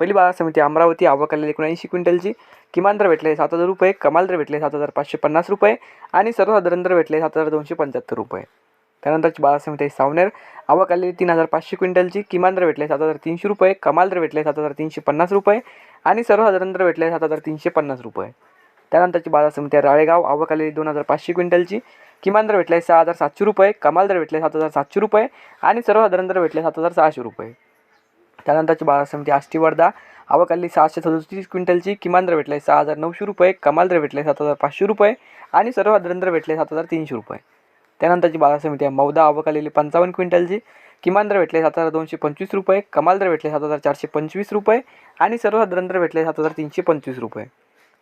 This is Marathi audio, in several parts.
पहिली बाजार समिती अमरावती आवकलेली एकोणऐंशी क्विंटलची. किमान दर भेटले सात हजार रुपये कमाल दर भेटले सात हजार पाचशे पन्नास रुपये आणि सर्वसाधारण दर भेटले सात हजार दोनशे पंच्याहत्तर रुपये. त्यानंतरची बाजार समिती आहे सावनेर. आवक आलेली तीन हजार पाचशे क्विंटलची किमान दर भेटले सात हजार तीनशे रुपये कमाल दर भेटले सात हजार तीनशे पन्नास रुपये आणि सर्वसाधारण दर भेटले सात हजार तीनशे पन्नास रुपये. त्यानंतरची बाजार समिती आहे राळेगाव. आवक आलेली दोन हजार पाचशे क्विंटलची किमान दर भेटले सहा हजार सातशे रुपये कमाल दर भेटले सात हजार सातशे रुपये आणि सर्वसाधारण दर भेटले सात हजार सहाशे रुपये. त्यानंतरची बाजार समिती आष्टी वर्धा आवक आली सहाशे सदोतीस क्विंटलची. किमान दर भेटले सहा हजार नऊशे रुपये. कमाल दर भेटले सात हजार पाचशे रुपये. आणि सर्वसाधारण दर भेटले सात हजार तीनशे रुपये. त्यानंतरची बाजार समिती आहे मौदा. आवक आलेली पंचावन्न क्विंटलची. किमान दर भेटले सात हजार दोनशे पंचवीस रुपये. कमाल दर भेटले सात हजार चारशे पंचवीस रुपये. आणि सर्वसाधारण दर भेटले सात हजार तीनशे पंचवीस रुपये.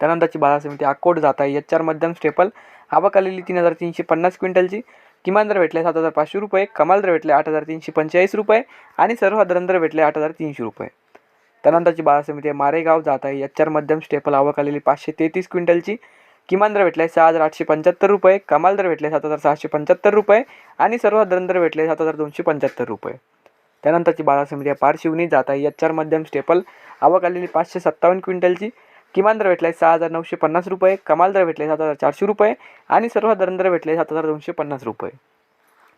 त्यानंतरची बाजार समिती अकोट जात आहे. एच आर मध्यम स्टेपल. आवक आलेली तीन हजार तीनशे पन्नास क्विंटलची. किमान दर भेटले सात हजार पाचशे रुपये कमाल दर भेटले आठ हजार तीनशे पंचेचाळीस रुपये आणि सर्वसाधारण दर भेटले आठ हजार तीनशे रुपये. त्यानंतरची बाजार समिती आहे मारेगाव जात आहे. एच आर मध्यम स्टेपल आवक आलेली पाचशे तेहतीस क्विंटलची. किमान दर भेटले सहा हजार आठशे पंच्याहत्तर रुपये कमाल दर भेटले सात हजार सहाशे पंच्याहत्तर रुपये आणि सर्वसाधारण दर भेटले सात हजार दोनशे पंच्याहत्तर रुपये. त्यानंतरची बाजार समिती आहे पारशिवनी जात आहे. एच आर मध्यम स्टेपल आवक आलेली पाचशे सत्तावन्न क्विंटलची. किमान दर भेटले सहा हजार नऊशे पन्नास रुपये कमाल दर भेटले सात हजार चारशे रुपये आणि सर्वसाधारण दर भेटले सात हजार दोनशे पन्नास रुपये.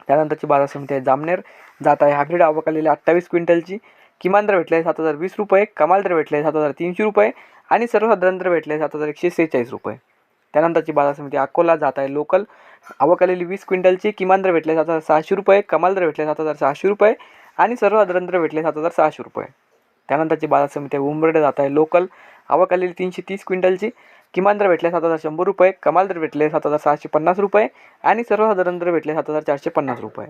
त्यानंतरची बाजार समिती आहे जामनेर. जात आहे हायब्रिड आवक आलेली अठ्ठावीस क्विंटलची. किमान दर भेटले सात हजार वीस रुपये कमाल दर भेटले सात हजार तीनशे रुपये आणि सर्वसाधारण दर भेटले सात हजार एकशे सेहेचाळीस रुपये. त्यानंतरची बाजार समिती अकोला जात आहे लोकल. आवक आलेली वीस क्विंटलची किमान दर भेटले सात हजार सहाशे रुपये कमाल दर भेटले सात हजार सहाशे रुपये आणि सर्वसाधारण दर भेटले सात हजार सहाशे रुपये. त्यानंतरची बाजार समिती आहे उंबरडे जात आहे लोकल. आवक आलेली तीनशे तीस क्विंटलची. किमान दर भेटले सात हजार शंभर रुपये कमाल दर भेटले सात हजार सहाशे पन्नास रुपये आणि सर्वसाधारण दर भेटले सात हजार चारशे पन्नास रुपये.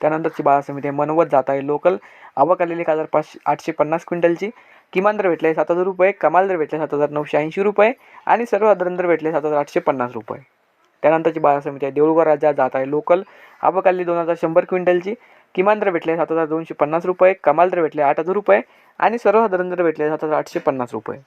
त्यानंतरची बाजार समिती आहे मनवत जात आहे लोकल आवक आलेली एक हजार पाचशे आठशे पन्नास क्विंटलची. किमान दर भेटले सात हजार रुपये कमाल दर भेटले सात हजार नऊशे ऐंशी रुपये आणि सर्वसाधारण दर भेटले सात हजार आठशे पन्नास रुपये. त्यानंतरची बाजार समिती आहे देऊळगाव राज्यात जात आहे लोकल आवक आलेली दोन हजार शंभर क्विंटलची. किमान दर भेटले सात हजार दोनशे पन्नास रुपये कमाल दर भेटले आठ हजार रुपये आणि सर्वसाधारण दर भेटले सात हजार आठशे पन्नास रुपये.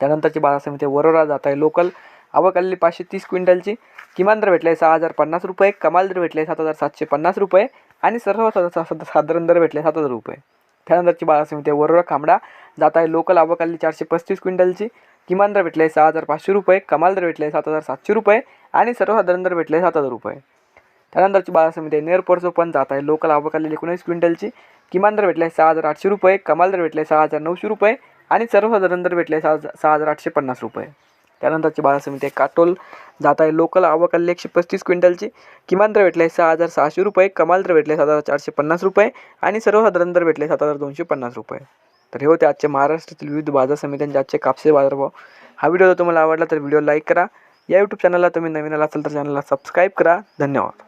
त्यानंतरची बाजार समिती आहे वरोरा जात आहे. लोकल आवक आलेली पाचशे तीस क्विंटलची. किमान दर भेटले सहा हजार पन्नास रुपये. कमाल दर भेटले सात हजार सातशे पन्नास रुपये. आणि सर्व साधारण दर भेटले सात हजार रुपये. त्यानंतरची बाजार समिती आहे वरोरा खांबडा जात आहे. लोकल आवक आलेली चारशे पस्तीस क्विंटलची. किमान दर भेटले सहा हजार पाचशे रुपये. कमाल दर भेटले सात हजार सातशे रुपये. आणि सर्वसाधारण दर भेटले सात हजार रुपये. त्यानंतरची बाजार समिती आहे नेरपोरचं पण जात आहे. लोकल आवक आलेली एकोणीस क्विंटलची. किमान दर भेटले सहा हजार आठशे रुपये. कमाल दर भेटले सहा हजार नऊशे रुपये. आणि सर्वसाधारण दर भेटले सहा सहा हजार आठशे पन्नास रुपये. त्यानंतरची बाजार समिती आहे काटोल जात आहे. लोकल आवक आलेली एकशे पस्तीस क्विंटलची. किमान दर भेटले सहा हजार सहाशे रुपये. कमाल दर भेटले सात हजार चारशे पन्नास रुपये. आणि सर्वसाधारण दर भेटले सात हजार दोनशे पन्नास रुपये. तर हे होते आजच्या महाराष्ट्रातील विविध बाजार समित्यांचे आजचे कापसे बाजारभाव. हा व्हिडिओ जर तुम्हाला आवडला तर व्हिडिओ लाईक करा. या यूट्यूब चॅनलला तुम्ही नवीन आला असाल तर चॅनलला सबस्क्राईब करा. धन्यवाद.